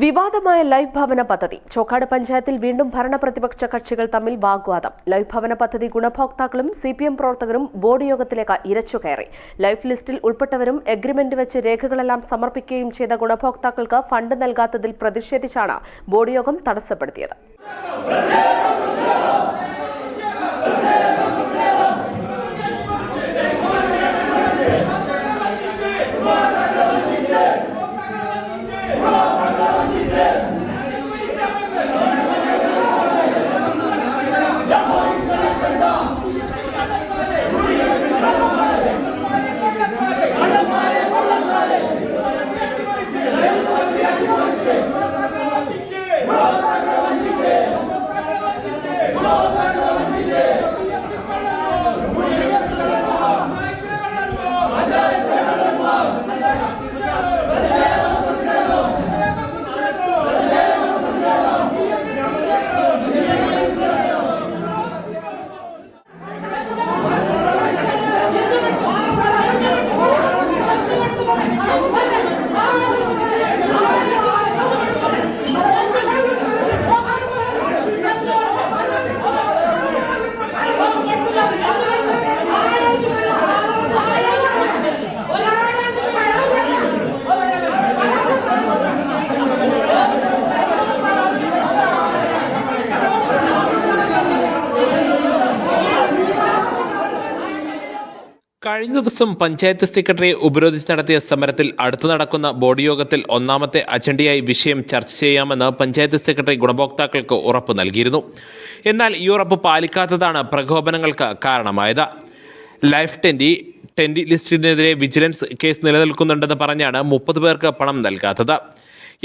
വിവാദമായ ലൈഫ് ഭവന പദ്ധതി. ചോക്കാട് പഞ്ചായത്തിൽ വീണ്ടും ഭരണപ്രതിപക്ഷ കക്ഷികൾ തമ്മിൽ വാഗ്വാദം. ലൈഫ് ഭവന പദ്ധതി ഗുണഭോക്താക്കളും സി പി എം പ്രവർത്തകരും ബോർഡ് യോഗത്തിലേക്ക് ഇരച്ചു കയറി. ലൈഫ് ലിസ്റ്റിൽ ഉൾപ്പെട്ടവരും എഗ്രിമെന്റ് വെച്ച് രേഖകളെല്ലാം സമർപ്പിക്കുകയും ചെയ്ത ഗുണഭോക്താക്കൾക്ക് ഫണ്ട് നൽകാത്തതിൽ പ്രതിഷേധിച്ചാണ് ബോർഡ് യോഗം തടസ്സപ്പെടുത്തിയത്. കഴിഞ്ഞ ദിവസം പഞ്ചായത്ത് സെക്രട്ടറിയെ ഉപരോധിച്ച് നടത്തിയ സമരത്തിൽ അടുത്തു നടക്കുന്ന ബോർഡ് യോഗത്തിൽ ഒന്നാമത്തെ അജണ്ടയായി വിഷയം ചർച്ച ചെയ്യാമെന്ന് പഞ്ചായത്ത് സെക്രട്ടറി ഗുണഭോക്താക്കൾക്ക് ഉറപ്പ് നൽകിയിരുന്നു. എന്നാൽ ഈ ഉറപ്പ് പാലിക്കാത്തതാണ് പ്രകോപനങ്ങൾക്ക് കാരണമായത്. ലൈഫ് ടെൻഡി ടെൻഡി ലിസ്റ്റിനെതിരെ വിജിലൻസ് കേസ് നിലനിൽക്കുന്നുണ്ടെന്ന് പറഞ്ഞാണ് മുപ്പത് പേർക്ക് പണം നൽകാത്തത്.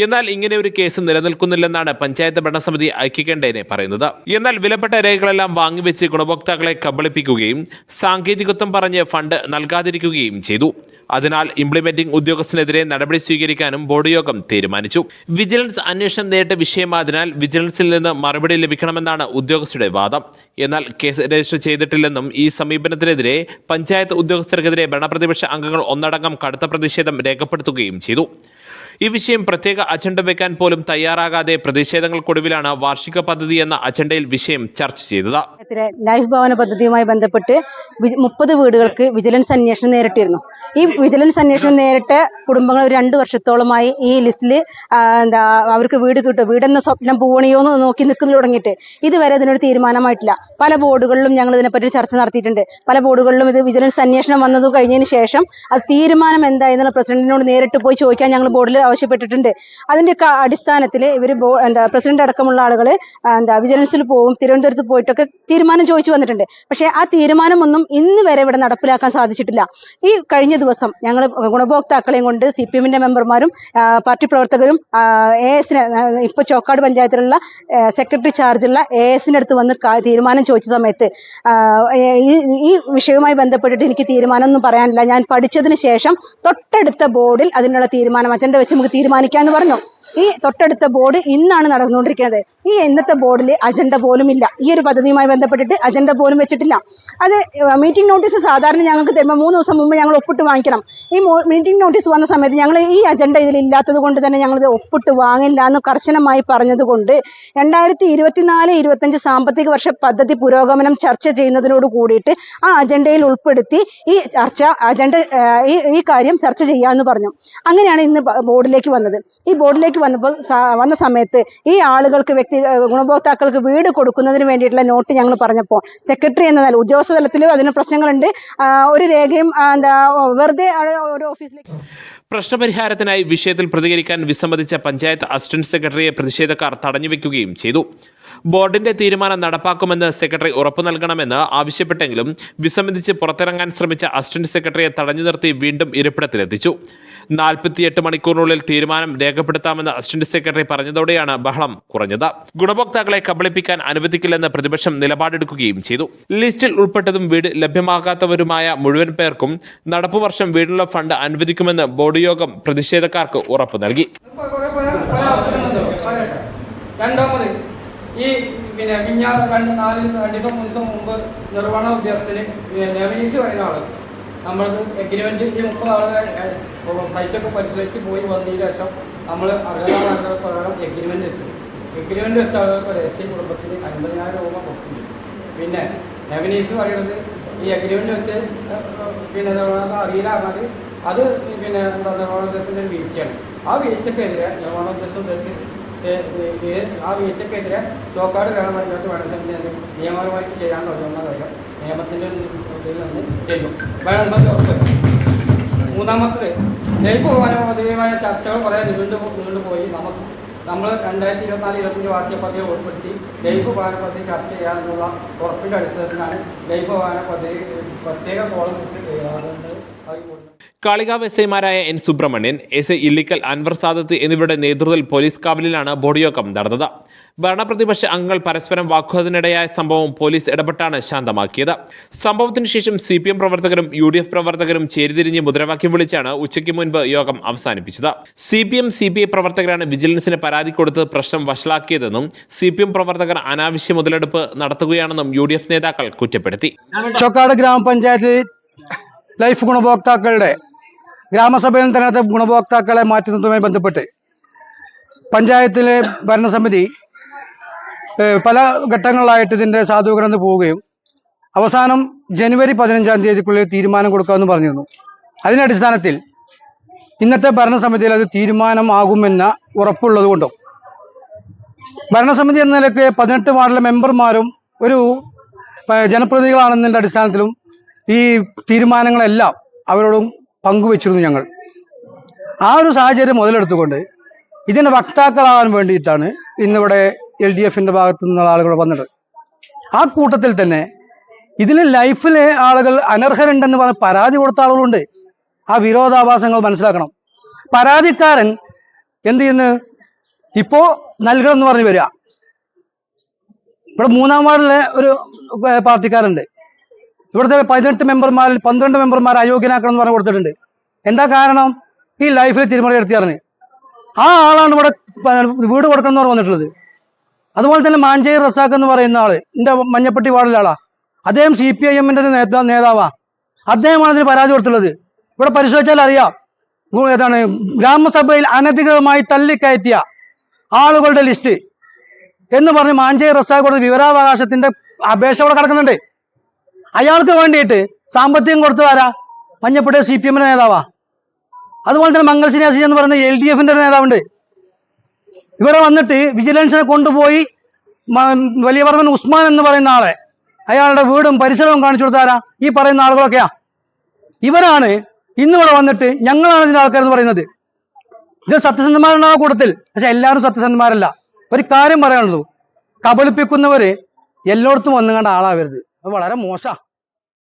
എന്നാൽ ഇങ്ങനെ ഒരു കേസ് നിലനിൽക്കുന്നില്ലെന്നാണ് പഞ്ചായത്ത് ഭരണസമിതി ഐക്യകണ്ഠേനെ പറയുന്നത്. എന്നാൽ വിലപ്പെട്ട രേഖകളെല്ലാം വാങ്ങിവെച്ച് ഗുണഭോക്താക്കളെ കബളിപ്പിക്കുകയും സാങ്കേതികത്വം പറഞ്ഞ് ഫണ്ട് നൽകാതിരിക്കുകയും ചെയ്തു. അതിനാൽ ഇംപ്ലിമെന്റിംഗ് ഉദ്യോഗസ്ഥനെതിരെ നടപടി സ്വീകരിക്കാനും ബോർഡ് യോഗം തീരുമാനിച്ചു. വിജിലൻസ് അന്വേഷണം നേരിട്ട വിഷയമായതിനാൽ വിജിലൻസിൽ നിന്ന് മറുപടി ലഭിക്കണമെന്നാണ് ഉദ്യോഗസ്ഥരുടെ വാദം. എന്നാൽ കേസ് രജിസ്റ്റർ ചെയ്തിട്ടില്ലെന്നും ഈ സമീപനത്തിനെതിരെ പഞ്ചായത്ത് ഉദ്യോഗസ്ഥർക്കെതിരെ ഭരണപ്രതിപക്ഷ അംഗങ്ങൾ ഒന്നടങ്കം കടുത്ത പ്രതിഷേധം രേഖപ്പെടുത്തുകയും ചെയ്തു. ഈ വിഷയം പ്രത്യേക അജണ്ട വെക്കാൻ പോലും തയ്യാറാകാതെ പ്രതിഷേധങ്ങൾക്കൊടുവിലാണ് വാർഷിക പദ്ധതി എന്ന അജണ്ടയിൽ വിഷയം ചർച്ച ചെയ്തത്. ലൈഫ് ഭവന പദ്ധതിയുമായി ബന്ധപ്പെട്ട് മുപ്പത് വീടുകൾക്ക് വിജിലൻസ് അന്വേഷണം നേരിട്ടിരുന്നു. ഈ വിജിലൻസ് അന്വേഷണം നേരിട്ട കുടുംബങ്ങൾ ഒരു രണ്ട് വർഷത്തോളമായി ഈ ലിസ്റ്റിൽ എന്താ അവർക്ക് വീട് കിട്ടും. വീടെന്ന സ്വപ്നം പോവണിയോ എന്ന് നോക്കി നിൽക്കുന്നു തുടങ്ങിയിട്ട് ഇതുവരെ ഇതിനൊരു തീരുമാനമായിട്ടില്ല. പല ബോർഡുകളിലും ഞങ്ങൾ ഇതിനെപ്പറ്റി ചർച്ച നടത്തിയിട്ടുണ്ട്. പല ബോർഡുകളിലും ഇത് വിജിലൻസ് അന്വേഷണം വന്നത് കഴിഞ്ഞതിന് ശേഷം അത് തീരുമാനം എന്തായെന്നുള്ള പ്രസിഡന്റിനോട് നേരിട്ട് പോയി ചോദിക്കാൻ ഞങ്ങൾ ബോർഡിൽ ആവശ്യപ്പെട്ടിട്ടുണ്ട്. അതിന്റെ അടിസ്ഥാനത്തിൽ ഇവർ എന്താ പ്രസിഡന്റ് അടക്കമുള്ള ആളുകൾ എന്താ വിജിലൻസിൽ പോകും തിരുവനന്തപുരത്ത് പോയിട്ടൊക്കെ തീരുമാനം ചോദിച്ചു വന്നിട്ടുണ്ട്. പക്ഷേ ആ തീരുമാനമൊന്നും ഇന്ന് വരെ ഇവിടെ നടപ്പിലാക്കാൻ സാധിച്ചിട്ടില്ല. ഈ കഴിഞ്ഞ ദിവസം ഞങ്ങൾ ഗുണഭോക്താക്കളെയും കൊണ്ട് സി പി എമ്മിന്റെ മെമ്പർമാരും പാർട്ടി പ്രവർത്തകരും എ എസിന് ഇപ്പൊ ചോക്കാട് പഞ്ചായത്തിലുള്ള സെക്രട്ടറി ചാർജുള്ള എ എസിന്റെ അടുത്ത് വന്ന് തീരുമാനം ചോദിച്ച സമയത്ത് ഈ ഈ വിഷയവുമായി ബന്ധപ്പെട്ടിട്ട് എനിക്ക് തീരുമാനമൊന്നും പറയാനില്ല. ഞാൻ പഠിച്ചതിന് ശേഷം തൊട്ടടുത്ത ബോർഡിൽ അതിനുള്ള തീരുമാനം അജണ്ട വെച്ച് നമുക്ക് തീരുമാനിക്കാം എന്ന് പറഞ്ഞു. ഈ തൊട്ടടുത്ത ബോർഡ് ഇന്നാണ് നടന്നുകൊണ്ടിരിക്കുന്നത്. ഈ ഇന്നത്തെ ബോർഡിൽ അജണ്ട പോലും ഇല്ല. ഈ ഒരു പദ്ധതിയുമായി ബന്ധപ്പെട്ടിട്ട് അജണ്ട പോലും വെച്ചിട്ടില്ല. അത് മീറ്റിംഗ് നോട്ടീസ് സാധാരണ ഞങ്ങൾക്ക് തരുമ്പോൾ മൂന്ന് ദിവസം മുമ്പ് ഞങ്ങൾ ഒപ്പിട്ട് വാങ്ങിക്കണം. ഈ മീറ്റിംഗ് നോട്ടീസ് വന്ന സമയത്ത് ഞങ്ങൾ ഈ അജണ്ട ഇതിൽ ഇല്ലാത്തത് കൊണ്ട് തന്നെ ഞങ്ങൾ ഒപ്പിട്ട് വാങ്ങില്ല എന്ന് കർശനമായി പറഞ്ഞതുകൊണ്ട് രണ്ടായിരത്തി ഇരുപത്തിനാല് ഇരുപത്തഞ്ച് സാമ്പത്തിക വർഷ പദ്ധതി പുരോഗമനം ചർച്ച ചെയ്യുന്നതിനോട് കൂടിയിട്ട് ആ അജണ്ടയിൽ ഉൾപ്പെടുത്തി ഈ ചർച്ച അജണ്ട ഈ കാര്യം ചർച്ച ചെയ്യാമെന്ന് പറഞ്ഞു. അങ്ങനെയാണ് ഇന്ന് ബോർഡിലേക്ക് വന്നത്. ഈ ബോർഡിലേക്ക് വന്നപ്പോൾ വന്ന സമയത്ത് ഈ ആളുകൾക്ക് വ്യക്തി ഗുണഭോക്താക്കൾക്ക് വീട് കൊടുക്കുന്നതിന് വേണ്ടിയിട്ടുള്ള നോട്ട് ഞങ്ങൾ പറഞ്ഞപ്പോൾ. സെക്രട്ടറി എന്ന ഉദ്യോഗസ്ഥ തലത്തിൽ അതിന് പ്രശ്നങ്ങളുണ്ട്. ഒരു രേഖയും എന്താ വെറുതെ ഒരു ഓഫീസിലേക്ക് പ്രശ്നപരിഹാരത്തിനായി വിഷയത്തിൽ പ്രതികരിക്കാൻ വിസമ്മതിച്ച പഞ്ചായത്ത് അസിസ്റ്റന്റ് സെക്രട്ടറിയെ പ്രതിഷേധക്കാർ തടഞ്ഞുവെക്കുകയും ചെയ്തു. ബോർഡിന്റെ തീരുമാനം നടപ്പാക്കുമെന്ന് സെക്രട്ടറി ഉറപ്പു നൽകണമെന്ന് ആവശ്യപ്പെട്ടെങ്കിലും വിസമ്മതിച്ച് പുറത്തിറങ്ങാൻ ശ്രമിച്ച അസിസ്റ്റന്റ് സെക്രട്ടറിയെ തടഞ്ഞു നിർത്തി വീണ്ടും ഇരിപ്പിടത്തിലെത്തിച്ചു. നാൽപ്പത്തിയെട്ട് മണിക്കൂറിനുള്ളിൽ തീരുമാനം രേഖപ്പെടുത്താമെന്ന് അസിസ്റ്റന്റ് സെക്രട്ടറി പറഞ്ഞതോടെയാണ് ബഹളം കുറഞ്ഞത്. ഗുണഭോക്താക്കളെ കബളിപ്പിക്കാൻ അനുവദിക്കില്ലെന്ന് പ്രതിപക്ഷം നിലപാടെടുക്കുകയും ചെയ്തു. ലിസ്റ്റിൽ ഉൾപ്പെട്ടതും വീട് ലഭ്യമാകാത്തവരുമായ മുഴുവൻ പേർക്കും നടപ്പുവർഷം വീടിനുള്ള ഫണ്ട് അനുവദിക്കുമെന്ന് ബോർഡ് യോഗം പ്രതിഷേധക്കാർക്ക് ഉറപ്പു നൽകി. രണ്ടാമത് ഈ പിന്നെ മിഞ്ഞാ രണ്ട് നാല് രണ്ട് ദിവസം മൂന്ന് ദിവസം മുമ്പ് നിർവഹണ ഉദ്യോഗസ്ഥന് നെവനീസ് പറയുന്ന ആൾ. നമ്മൾക്ക് എഗ്രിമെന്റ് ഈ മുപ്പത് ആളുകൾ സൈറ്റൊക്കെ പരിശോധിച്ച് പോയി വന്നതിന് ശേഷം നമ്മൾ അർഹത പ്രകാരം എഗ്രിമെന്റ് വെച്ചു. എഗ്രിമെന്റ് വെച്ച ആളുകൾക്ക് രഹസ്യ കുടുംബത്തിന് അൻപതിനായിരം രൂപ കൊടുക്കും പിന്നെ നെവനീസ് പറയുന്നത് ഈ അഗ്രിമെന്റ് വെച്ച് പിന്നെ അറിയില്ല പറഞ്ഞാൽ അത് പിന്നെ എന്താ നിർവഹണ ഉദ്യോഗസ്ഥന്റെ വീഴ്ചയാണ്. ആ വീഴ്ചക്കെതിരെ നിർവഹണ ഉദ്യോഗസ്ഥർക്ക് ആ വീഴ്ചക്കെതിരെ ചോക്കാട് വേണം ഗ്രാമപഞ്ചായത്ത് വേണമെങ്കിൽ നിയമപരമായിട്ട് ചെയ്യാൻ കാര്യം നിയമത്തിന്റെ ചെയ്യും വേണമെന്ന് മൂന്നാമത്തത് ജൈവോപനമായ ചർച്ചകൾ കുറേ നീണ്ടു നീണ്ടു പോയി. നമുക്ക് നമ്മൾ രണ്ടായിരത്തി ഇരുപത്തിനാല് ഇരുപത്തഞ്ച് വാർഷിക പദ്ധതി ഉൾപ്പെടുത്തി ലൈഫ് ഭവന പദ്ധതി ചർച്ച ചെയ്യാനുള്ള ഉറപ്പിന്റെ അടിസ്ഥാനത്തിലാണ് ലൈഫ് ഭവന പദ്ധതി പ്രത്യേക കോളം കിട്ടി ചെയ്യാറുണ്ട് അത് കൊടുക്കുന്നത് കാളികാവ് എസ് ഐമാരായ N Subrahmanyan S I Illikkal Anwar Sadath എന്നിവരുടെ നേതൃത്വത്തിൽ പോലീസ് കാവലിലാണ് ബോഡി നടന്നത്. ഭരണപ്രതിപക്ഷ അംഗങ്ങൾ പരസ്പരം വാക്കുവാദത്തിനിടയായ സംഭവം പോലീസ് ഇടപെട്ടാണ് ശാന്തമാക്കിയത്. സംഭവത്തിന് ശേഷം സി പി എം പ്രവർത്തകരും യു ഡി എഫ് പ്രവർത്തകരും ചേരിതിരിഞ്ഞ് മുദ്രാവാക്യം വിളിച്ചാണ് ഉച്ചയ്ക്ക് മുൻപ് യോഗം അവസാനിപ്പിച്ചത്. C P M C P I പ്രവർത്തകരാണ് വിജിലൻസിന് പരാതി കൊടുത്ത് പ്രശ്നം വഷളാക്കിയതെന്നും സി പി എം പ്രവർത്തകർ അനാവശ്യ മുതലെടുപ്പ് നടത്തുകയാണെന്നും യു ഡി എഫ് നേതാക്കൾ കുറ്റപ്പെടുത്തി. ചൊക്കാട് ഗ്രാമപഞ്ചായത്തിൽ ലൈഫ് ഗുണഭോക്താക്കളുടെ ഗ്രാമസഭയിൽ തന്നെ ഗുണഭോക്താക്കളെ മാറ്റുന്നതുമായി ബന്ധപ്പെട്ട് പഞ്ചായത്തിലെ ഭരണസമിതി പല ഘട്ടങ്ങളിലായിട്ട് ഇതിന്റെ സാധൂകരണം പോവുകയും അവസാനം ജനുവരി പതിനഞ്ചാം തീയതിക്കുള്ളിൽ തീരുമാനം കൊടുക്കാമെന്ന് പറഞ്ഞിരുന്നു. അതിന്റെ അടിസ്ഥാനത്തിൽ ഇന്നത്തെ ഭരണസമിതിയിൽ അത് തീരുമാനമാകുമെന്ന ഉറപ്പുള്ളതുകൊണ്ടും ഭരണസമിതി എന്ന നിലയ്ക്ക് പതിനെട്ട് വാർഡിലെ മെമ്പർമാരും ഒരു ജനപ്രതിനിധികളാണെന്നതിന്റെ അടിസ്ഥാനത്തിലും ഈ തീരുമാനങ്ങളെല്ലാം അവരോടും പങ്കുവച്ചിരുന്നു ഞങ്ങൾ. ആ ഒരു സാഹചര്യം മുതലെടുത്തുകൊണ്ട് ഇതിന്റെ വക്താക്കളാകാൻ വേണ്ടിയിട്ടാണ് ഇന്നിവിടെ എൽ ഡി എഫിന്റെ ഭാഗത്തു നിന്നുള്ള ആളുകൾ വന്നത്. ആ കൂട്ടത്തിൽ തന്നെ ഇതിൽ ലൈഫിലെ ആളുകൾ അനർഹരുണ്ടെന്ന് പറഞ്ഞ് പരാതി കൊടുത്ത ആളുകളുണ്ട്. ആ വിരോധാഭാസങ്ങൾ മനസ്സിലാക്കണം. പരാതിക്കാരൻ എന്ത് ചെയ്യുന്നു? ഇപ്പോ നൽകണം എന്ന് പറഞ്ഞു വരിക. ഇവിടെ മൂന്നാം വാർഡിലെ ഒരു പാർട്ടിക്കാരുണ്ട് ഇവിടുത്തെ പതിനെട്ട് മെമ്പർമാരിൽ പന്ത്രണ്ട് മെമ്പർമാർ അയോഗ്യനാക്കണം എന്ന് പറഞ്ഞ് കൊടുത്തിട്ടുണ്ട്. എന്താ കാരണം? ഈ ലൈഫിൽ തിരുമറി എടുത്തിയാറിന് ആ ആളാണ് ഇവിടെ വീട് കൊടുക്കണം എന്ന് പറഞ്ഞ് വന്നിട്ടുള്ളത്. അതുപോലെ തന്നെ മാഞ്ചേരി റസാഖ് എന്ന് പറയുന്ന ആൾ എന്റെ മഞ്ഞപ്പെട്ടി വാർഡിലെ ആളാ അദ്ദേഹം സി പി ഐ എമ്മിന്റെ നേതാ നേതാവാ. അദ്ദേഹമാണ് ഇതിന് പരാതി കൊടുത്തുള്ളത് ഇവിടെ പരിശോധിച്ചാൽ അറിയാം. ഏതാണ് ഗ്രാമസഭയിൽ അനധികൃതമായി തള്ളിക്കയറ്റിയ ആളുകളുടെ ലിസ്റ്റ് എന്ന് പറഞ്ഞ് മാഞ്ചേരി റസാഖ് കൊടുത്ത വിവരാവകാശത്തിന്റെ അപേക്ഷ അവിടെ കിടക്കുന്നുണ്ട്. അയാൾക്ക് വേണ്ടിയിട്ട് സാമ്പത്തികം കൊടുത്തതാരാ മഞ്ഞപ്പെട്ട സി പി എമ്മിന്റെ നേതാവാ. അതുപോലെ തന്നെ മംഗൾ സിനാസി എന്ന് പറയുന്ന എൽ ഡി എഫിന്റെ നേതാവുണ്ട്. ഇവിടെ വന്നിട്ട് വിജിലൻസിനെ കൊണ്ടുപോയി വലിയ ഉസ്മാൻ എന്ന് പറയുന്ന ആളെ അയാളുടെ വീടും പരിസരവും കാണിച്ചു കൊടുത്താരാ ഈ പറയുന്ന ആളുകളൊക്കെയാ. ഇവരാണ് ഇന്നിവിടെ വന്നിട്ട് ഞങ്ങളാണ് ഇതിന്റെ ആൾക്കാരെന്ന് പറയുന്നത്. ഇത് സത്യസന്ധന്മാരുണ്ടാ കൂട്ടത്തിൽ പക്ഷെ എല്ലാവരും സത്യസന്ധന്മാരല്ല. ഒരു കാര്യം പറയാനുള്ളൂ. കബളിപ്പിക്കുന്നവര് എല്ലായിടത്തും വന്നുകൊണ്ട് ആളാവരുത്. അത് വളരെ മോശ.